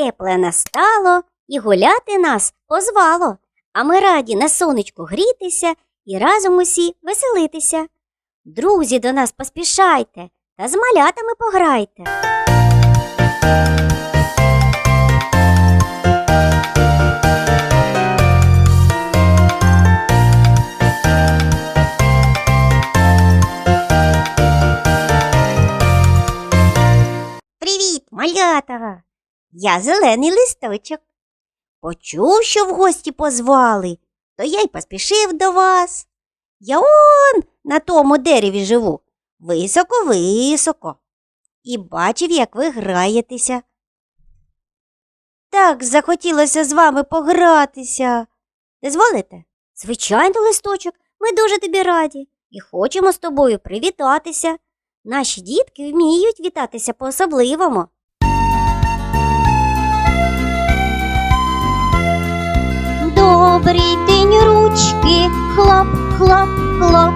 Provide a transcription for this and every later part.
тепле настало і гуляти нас позвало, а ми раді на сонечку грітися і разом усі веселитися. Друзі, до нас поспішайте та з малятами пограйте. Привіт, малята! Я зелений листочок. Почув, що в гості позвали, то я й поспішив до вас. Я он на тому дереві живу, високо-високо. І бачив, як ви граєтеся. Так захотілося з вами погратися. Дозволите? Звичайно, листочок, ми дуже тобі раді і хочемо з тобою привітатися. Наші дітки вміють вітатися по-особливому. Ручки, хлоп, хлоп, хлоп.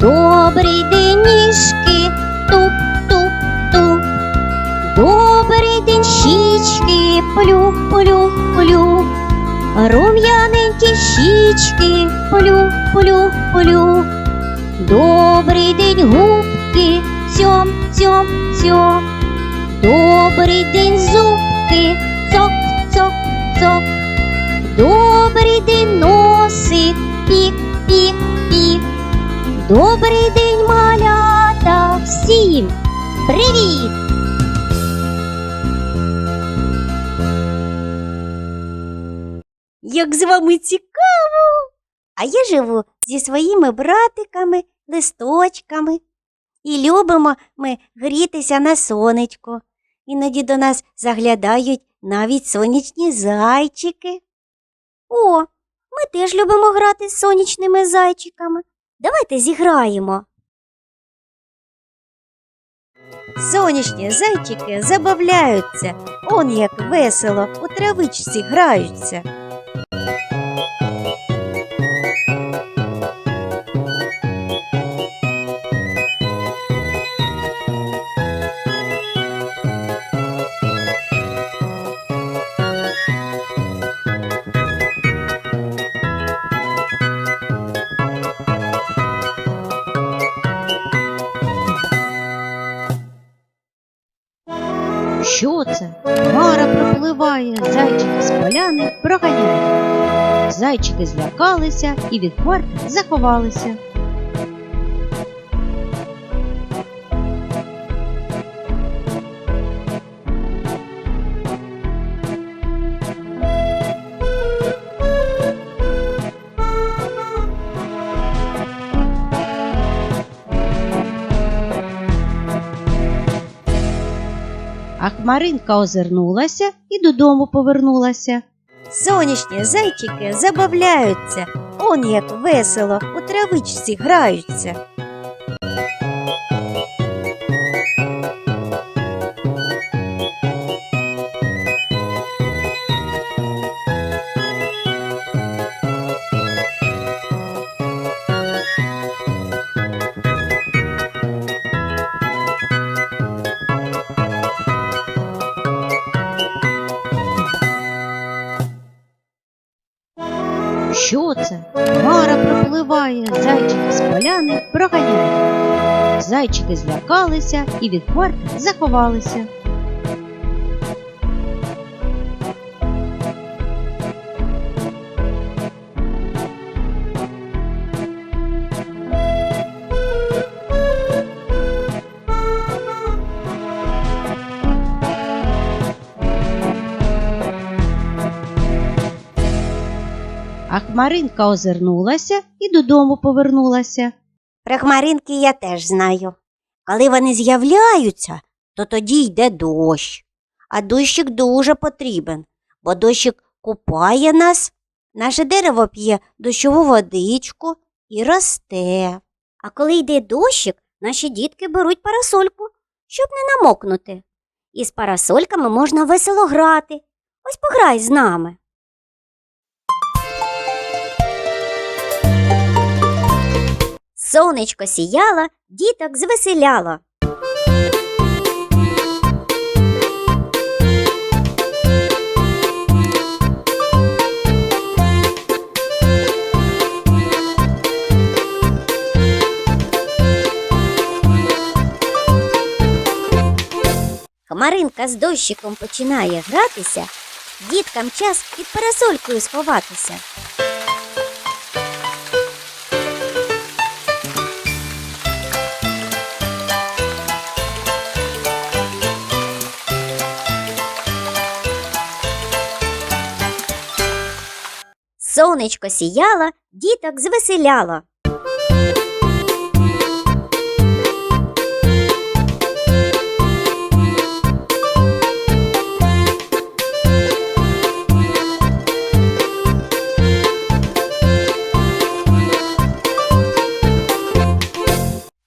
Добрий день, ніжки, туп, туп, туп. Добрий день, щічки, плюх, плюх, плюх. Рум'яненькі щічки, плюх, плюх, плюх. Добрий день, губки, цьом, цьом, цьом. Добрий день, зубки, цок, цок, цок. Добрий день, носик, пік. Добрий день, малята, всім привіт! Як з вами цікаво! А я живу зі своїми братиками, листочками. І любимо ми грітися на сонечко. Іноді до нас заглядають навіть сонячні зайчики. О, ми теж любимо грати з сонячними зайчиками. Давайте зіграємо. Сонячні зайчики забавляються, он як весело у травичці граються. Зайчики злякалися і від хмарки заховалися. А хмаринка озирнулася і додому повернулася. Сонячні зайчики забавляються, он як весело у травичці граються. Проганяє. Зайчики злякалися і від хмарки заховалися. А хмаринка озирнулася і додому повернулася. Про я теж знаю. Коли вони з'являються, то тоді йде дощ. А дощик дуже потрібен, бо дощик купає нас, наше дерево п'є дощову водичку і росте. А коли йде дощик, наші дітки беруть парасольку, щоб не намокнути. І з парасольками можна весело грати. Ось пограй з нами. Сонечко сіяло, діток звеселяло. Хмаринка з дощиком починає гратися, діткам час під парасолькою сховатися. Сонечко сіяло, діток звеселяло.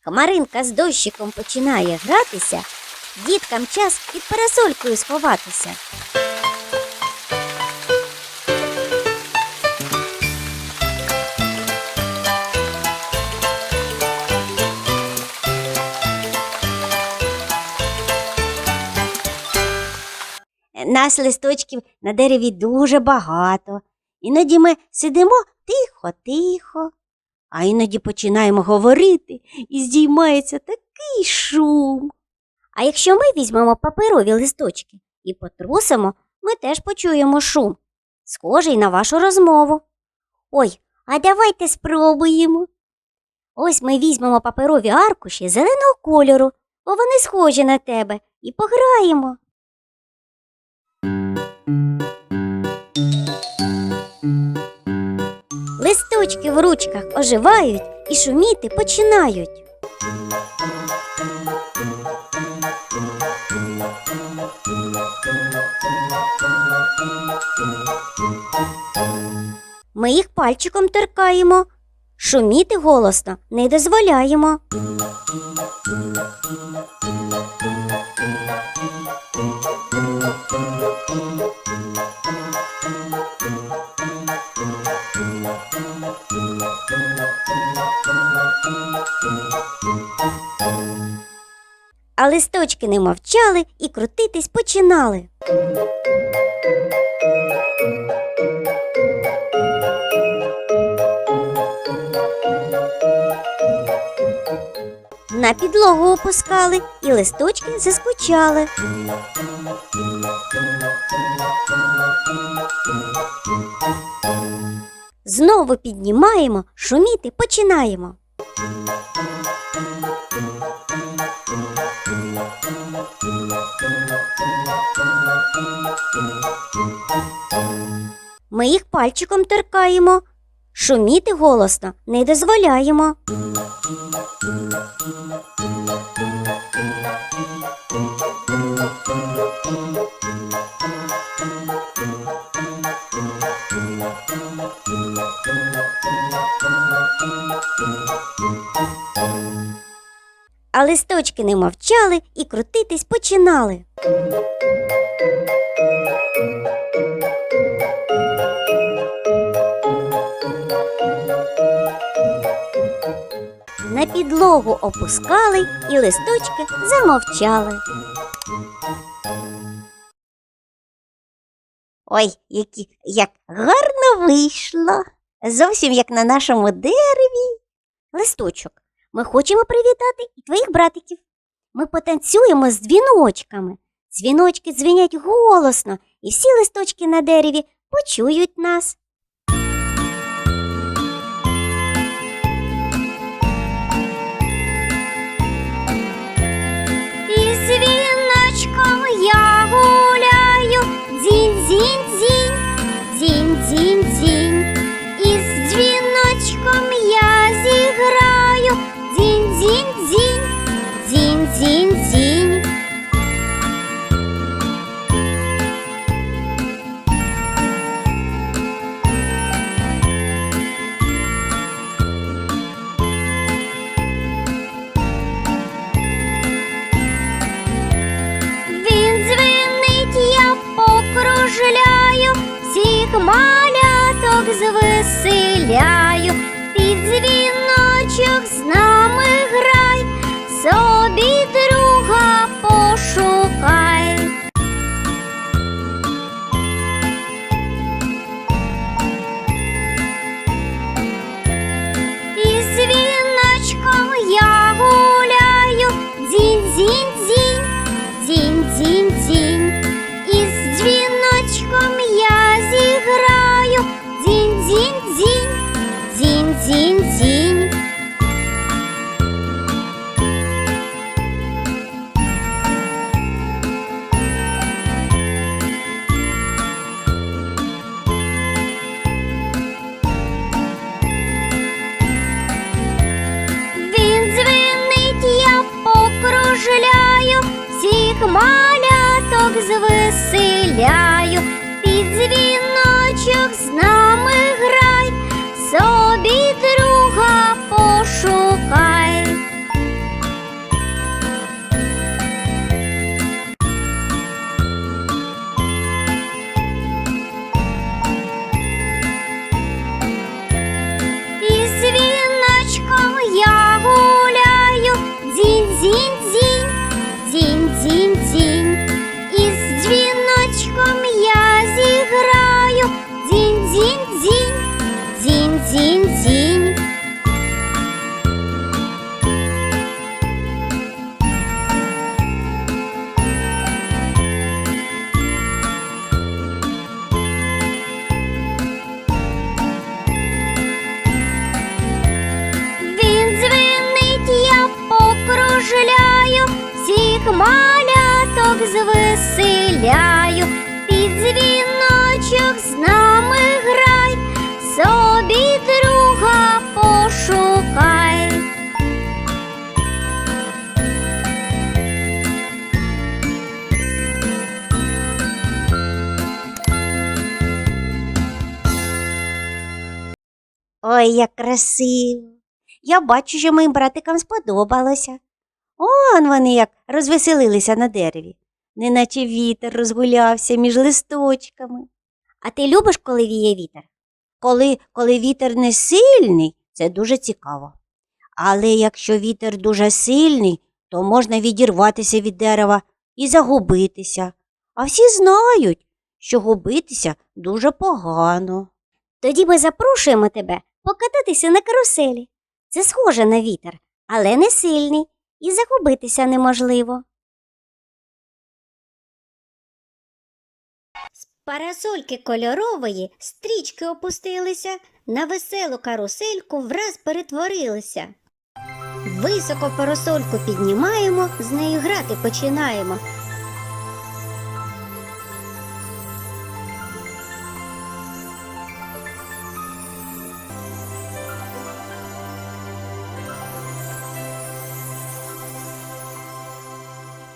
Хмаринка з дощиком починає гратися, діткам час під парасолькою сховатися. Нас листочків на дереві дуже багато. Іноді ми сидимо тихо-тихо, а іноді починаємо говорити і здіймається такий шум. А якщо ми візьмемо паперові листочки і потрусимо, ми теж почуємо шум, схожий на вашу розмову. Ой, а давайте спробуємо. Ось ми візьмемо паперові аркуші зеленого кольору, бо вони схожі на тебе, і пограємо. Листочки в ручках оживають і шуміти починають. Ми їх пальчиком торкаємо, шуміти голосно не дозволяємо. А листочки не мовчали і крутитись починали. На підлогу опускали і листочки заскучали. Знову піднімаємо, шуміти починаємо. Ми їх пальчиком торкаємо, шуміти голосно не дозволяємо. А листочки не мовчали і крутитись починали. На підлогу опускали і листочки замовчали. Ой, які, як гарно вийшло. Зовсім як на нашому дереві. Листочок, ми хочемо привітати і твоїх братиків. Ми потанцюємо з дзвіночками. Дзвіночки дзвінять голосно, і всі листочки на дереві почують нас. маляток звеселяю, під дзвіночок з нами. Маляток звеселяю, під дзвіночок з нами грай, собі друга пошукай. Ой, як красиво. Я бачу, що моїм братикам сподобалося. Он вони як розвеселилися на дереві, неначе вітер розгулявся між листочками. А ти любиш, коли віє вітер? Коли, коли вітер не сильний, це дуже цікаво. Але якщо вітер дуже сильний, то можна відірватися від дерева і загубитися. А всі знають, що губитися дуже погано. Тоді ми запрошуємо тебе покататися на каруселі. Це схоже на вітер, але не сильний, і загубитися неможливо. З парасольки кольорової стрічки опустилися, на веселу карусельку враз перетворилися. Високо парасольку піднімаємо, з нею грати починаємо.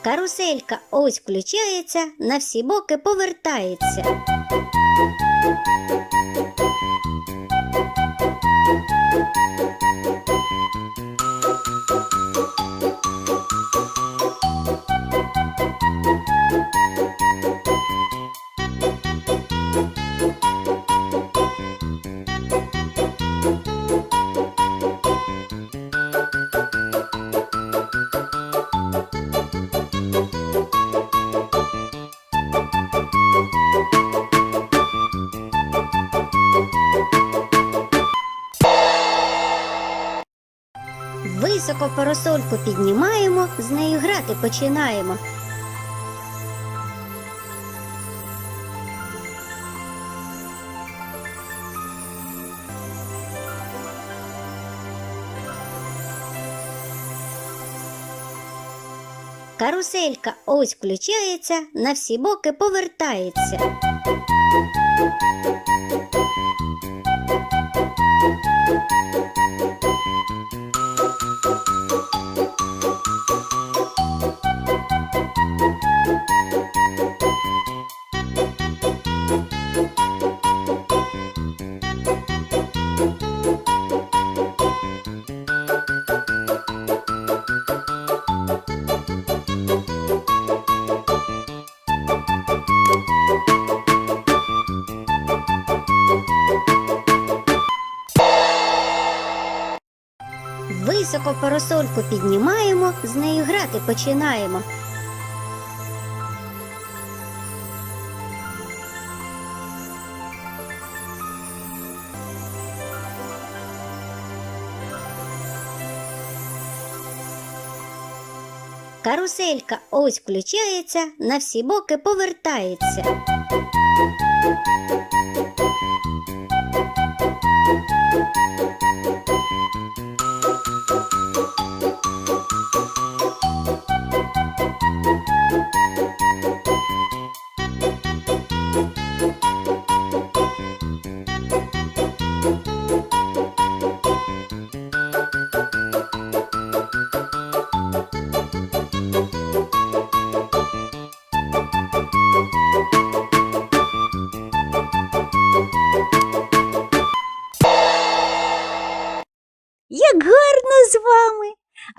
Каруселька ось включається, на всі боки повертається. Високо парасольку піднімаємо, з нею грати починаємо. Каруселька ось включається, на всі боки повертається. Високо парасольку піднімаємо, з нею грати починаємо. Каруселька ось включається, на всі боки повертається.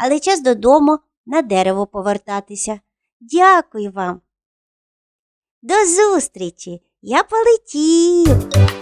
Але час додому на дерево повертатися. Дякую вам. До зустрічі! Я полетів.